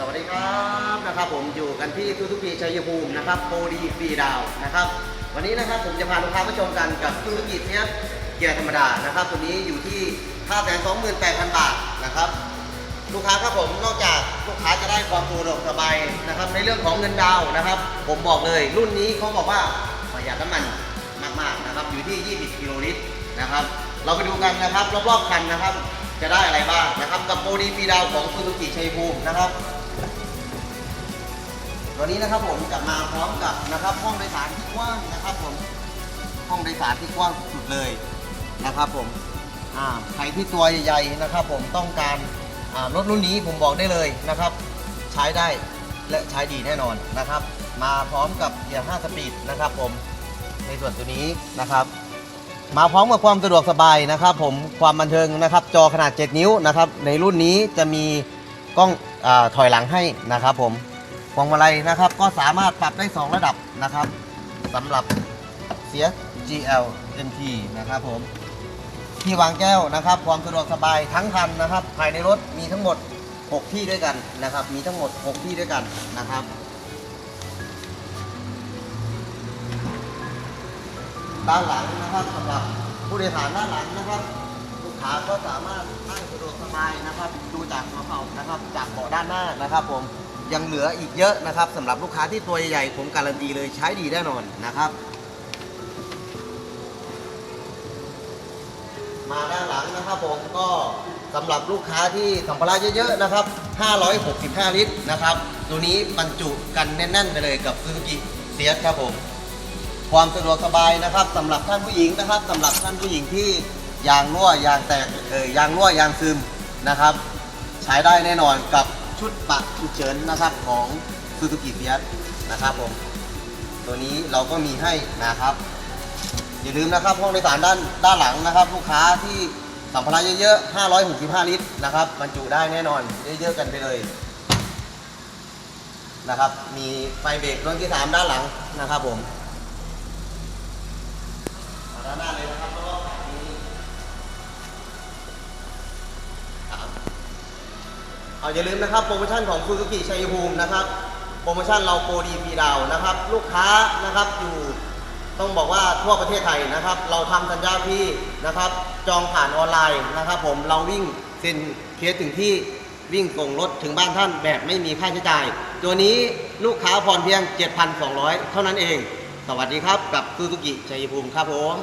สวัสดีครับนะครับผมอยู่กันที่ทุกทีชัยภูมินะครับโปรดีฟรีดาวนะครับ วันนี้นะครับผมจะพาลูกค้ามาชมกันกับธุรกิจเนี้ยเกียร์ธรรมดานะครับ ตัวนี้อยู่ที่5 2 8 0 0 0บาทนะครับ ลูกค้าครับผมนอกจากลูกค้าจะได้ความสะดวกสบายนะครับ ในเรื่องของเงินดาวนะครับ ผมบอกเลยรุ่นนี้เขาบอกว่าประหยัดน้ำมันมากๆนะครับ อยู่ที่ 20 กิโลลิตรนะครับ เราไปดูกันนะครับรอบๆคันนะครับ จะได้อะไรบ้างนะครับกับโปรดีฟีดาวของซูซูกิชัยภูมินะครับ ตัวนี้นะครับผมจะมาพร้อมกับนะครับห้องโดยสารที่กว้างนะครับผมห้องโดยสารที่กว้างสุดเลยนะครับผมใครที่ตัวใหญ่ๆนะครับ ผมต้องการรถรุ่นนี้ผมบอกได้เลยนะครับ ใช้ได้และใช้ดีแน่นอนนะครับ มาพร้อมกับเกียร์ 5 สปีดนะครับผมในส่วนตัวนี้นะครับ มาพร้อมกับความสะดวกสบายนะครับ ผมความบันเทิงนะครับ จอขนาด 7 นิ้วนะครับ ในรุ่นนี้จะมีกล้องอถอยหลังให้นะครับผม วงมาลัยนะครับ ก็สามารถปรับได้ 2 ระดับนะครับสำหรับเสีย GL NT นะครับผมที่วางแก้วนะครับ ความสะดวกสบายทั้งคันนะครับ ภายในรถมีทั้งหมด 6 ที่ด้วยกันนะครับ มีทั้งหมด 6 ที่ด้วยกันนะครับด้านหลังนะครับสำหรับผู้โดยสารด้านหลังนะครับลูกค้าก็สามารถนั่งสะดวกสบายนะครับ ดูจากหัวเข่านะครับ จากเบาะด้านหน้านะครับผม ยังเหลืออีกเยอะนะครับสำหรับลูกค้าที่ตัวใหญ่ๆผมการันตีเลยใช้ดีแน่นอนนะครับ มาด้านหลังนะครับผมก็สำหรับลูกค้าที่สัมภาระเยอะๆนะครับ 565 ลิตรนะครับ ตัวนี้บรรจุกันแน่นๆไปเลยกับซูซูกิเซียสครับผมความสะดวกสบายนะครับสำหรับท่านผู้หญิงนะครับสำหรับท่านผู้หญิงที่ยางรั่วยางแตกเออยางรั่วยางซึมนะครับ ใช้ได้แน่นอนกับ ชุดปะฉุกเฉินนะครับของซูซูกิเซียสนะครับผมตัวนี้เราก็มีให้นะครับ อย่าลืมนะครับห้องโดยสารด้านด้านหลังนะครับ ลูกค้าที่สัมภาระเยอะๆ 565 ลิตรนะครับบรรจุได้แน่นอนเยอะๆกันไปเลยนะครับ มีไฟเบรกดวงที่ 3 ด้านหลังนะครับผมด้านหน้าเลยนะครับ เอาอย่าลืมนะครับโปรโมชั่นของซูซูกิชัยภูมินะครับ โปรโมชั่นเราโปรดีฟีดาวนะครับ ลูกค้านะครับอยู่ต้องบอกว่าทั่วประเทศไทยนะครับ เราทำสัญญาพี่นะครับ จองผ่านออนไลน์นะครับ ผมเราวิ่งเซ็นเคสถึงที่วิ่งส่งรถถึงบ้านท่านแบบไม่มีค่าใช้จ่าย ตัวนี้ลูกค้าผ่อนเพียง 7,200 เท่านั้นเอง สวัสดีครับกับซูซูกิชัยภูมิครับผม